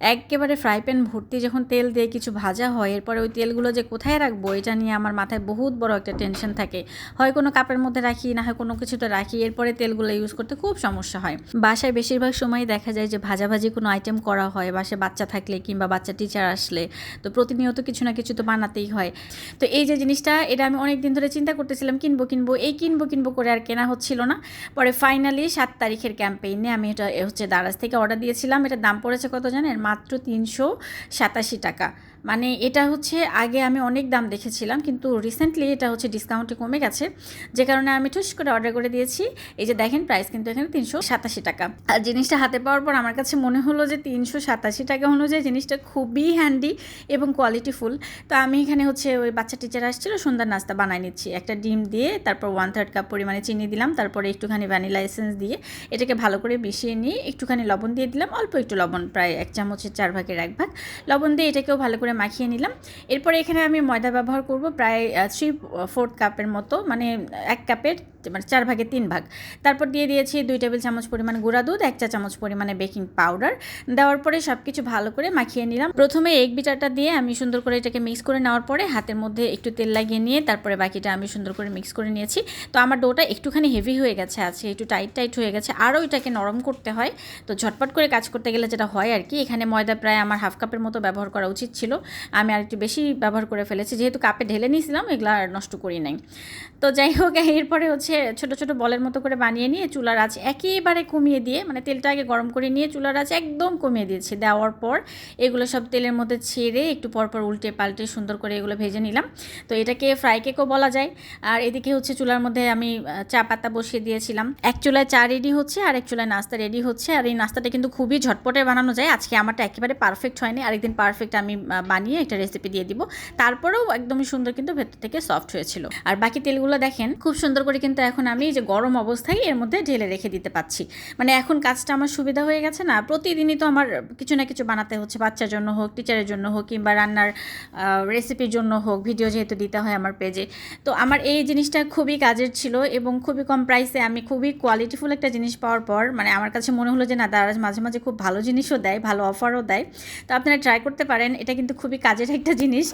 একেবারে fry pan ভর্তি যখন তেল দিয়ে কিছু ভাজা হয়, এরপরে ওই তেলগুলো যে কোথায় রাখব, এটা নিয়ে আমার মাথায় বহুত বড় একটা টেনশন থাকে। হয় কোনো কাপের মধ্যে রাখি, না হয় কোনো কিছুতে রাখি, এরপরে তেলগুলো ইউজ করতে খুব সমস্যা হয়। বাসায় বেশিরভাগ সময় দেখা যায় যে ভাজাভাজি কোনো আইটেম করা হয় বাসায় বাচ্চা থাকলে কিংবা বাচ্চা টিচার আসলে, তো প্রতিনিয়ত কিছু না কিছু তো বানাতেই হয়। তো এই যে জিনিসটা, এটা আমি অনেক দিন ধরে চিন্তা করতেছিলাম, কিনবো কিনবো, এই কিনবো কিনবো করে আর কেনা হচ্ছিল না। পরে ফাইনালি সাত তারিখের ক্যাম্পেইনে আমি এটা হচ্ছে দারাজ থেকে অর্ডার দিয়েছিলাম, এটার দাম পড়েছে কত জানেন? মাত্র তিনশো সাতাশি টাকা। মানে এটা হচ্ছে আগে আমি অনেক দাম দেখেছিলাম, কিন্তু রিসেন্টলি এটা হচ্ছে ডিসকাউন্টে কমে গেছে। যে কারণে আমি ঠুস করে অর্ডার করে দিয়েছি। এই যে দেখেন প্রাইস কিন্তু এখানে তিনশো সাতাশি টাকা। আর জিনিসটা হাতে পাওয়ার পর আমার কাছে মনে হলো যে তিনশো সাতাশি টাকা অনুযায়ী জিনিসটা খুবই হ্যান্ডি এবং কোয়ালিটিফুল তো আমি এখানে হচ্ছে ওই বাচ্চা টিচার আসছিল সুন্দর নাস্তা বানাই নিচ্ছি। একটা ডিম দিয়ে তারপর ওয়ান থার্ড কাপ পরিমাণে চিনি দিলাম, তারপরে একটুখানি ভ্যানিলা এসেন্স দিয়ে এটাকে ভালো করে মিশিয়ে নিয়ে একটুখানি লবণ দিয়ে দিলাম। অল্প একটু লবণ, প্রায় এক চামচের চার ভাগের এক ভাগ। লবণ দিয়ে এটাকেও ভালো করে মাখিয়ে নিলাম। এরপরে এখানে আমি ময়দা ব্যবহার করব প্রায় থ্রি ফোর্থ কাপের মতো মানে এক কাপের মানে চার ভাগে তিন ভাগ। তারপর দিয়ে দিয়েছি দুই টেবিল চামচ পরিমাণ গুঁড়া দুধ, এক চা চামচ পরিমাণে বেকিং পাউডার দেওয়ার পরে সব কিছু ভালো করে মাখিয়ে নিলাম। প্রথমে এগ বিটারটা দিয়ে আমি সুন্দর করে এটাকে মিক্স করে নেওয়ার পরে হাতের মধ্যে একটু তেল লাগিয়ে নিয়ে তারপরে বাকিটা আমি সুন্দর করে মিক্স করে নিয়েছি। তো আমার ডোটা একটুখানি হেভি হয়ে গেছে, আছে একটু টাইট টাইট হয়ে গেছে। আরও এটাকে নরম করতে হয়। তো ঝটপট করে কাজ করতে গেলে যেটা হয় আর কি, এখানে ময়দা প্রায় আমার হাফ কাপের মতো ব্যবহার করা উচিত ছিল। আমি আর একটু বেশি ব্যবহার করে ফেলেছি। যেহেতু কাপে ঢেলে নিয়েছিলাম, এগুলো আর নষ্ট করি নাই। তো যাই হোক, এরপরে হচ্ছে ছোট ছোট বলের মতো করে বানিয়ে নিয়ে চুলার আঁচ একেবারে কমিয়ে দিয়ে মানে তেলটা আগে গরম করে নিয়ে চুলার আঁচ একদম কমিয়ে দিয়েছি। দেওয়ার পর এগুলো সব তেলের মধ্যে ছেড়ে একটু পরপর উল্টে পাল্টে সুন্দর করে এগুলো ভেজে নিলাম। তো এটাকে ফ্রাই কেকও বলা যায়। আর এদিকে হচ্ছে চুলার মধ্যে আমি চা পাতা বসিয়ে দিয়েছিলাম। এক চুলায় চা রেডি হচ্ছে আর এক চুলায় নাস্তা রেডি হচ্ছে। আর এই নাস্তাটা কিন্তু খুবই ঝটপটে বানানো যায়। আজকে আমারটা একেবারে পারফেক্ট হয়নি। আরেকদিন পারফেক্ট আমি বানিয়ে একটা রেসিপি দিয়ে দিব। তারপরেও একদমই সুন্দর কিন্তু ভেতর থেকে সফট হয়েছিল। আর বাকি তেলগুলো দেখেন, খুব সুন্দর করে কিন্তু এখন আমি যে গরম অবস্থায় এর মধ্যে ঢেলে রেখে দিতে পাচ্ছি। মানে এখন কাজটা আমার সুবিধা হয়ে গেছে না, প্রতিদিনই তো আমার কিছু না কিছু বানাতে হচ্ছে, বাচ্চার জন্য হোক টিচারের জন্য হোক, কিংবা রান্নার রেসিপির জন্য হোক ভিডিও যেহেতু দিতে হয় আমার পেজে তো আমার এই জিনিসটা খুবই কাজের ছিল এবং খুবই কম প্রাইসে আমি খুবই কোয়ালিটিফুল একটা জিনিস পাওয়ার পর মানে আমার কাছে মনে হলো যে না দারাজ মাঝে মাঝে খুব ভালো জিনিসও দেয়, ভালো অফারও দেয়। তো আপনারা ট্রাই করতে পারেন, এটা কিন্তু খুবই কাজের একটা জিনিস।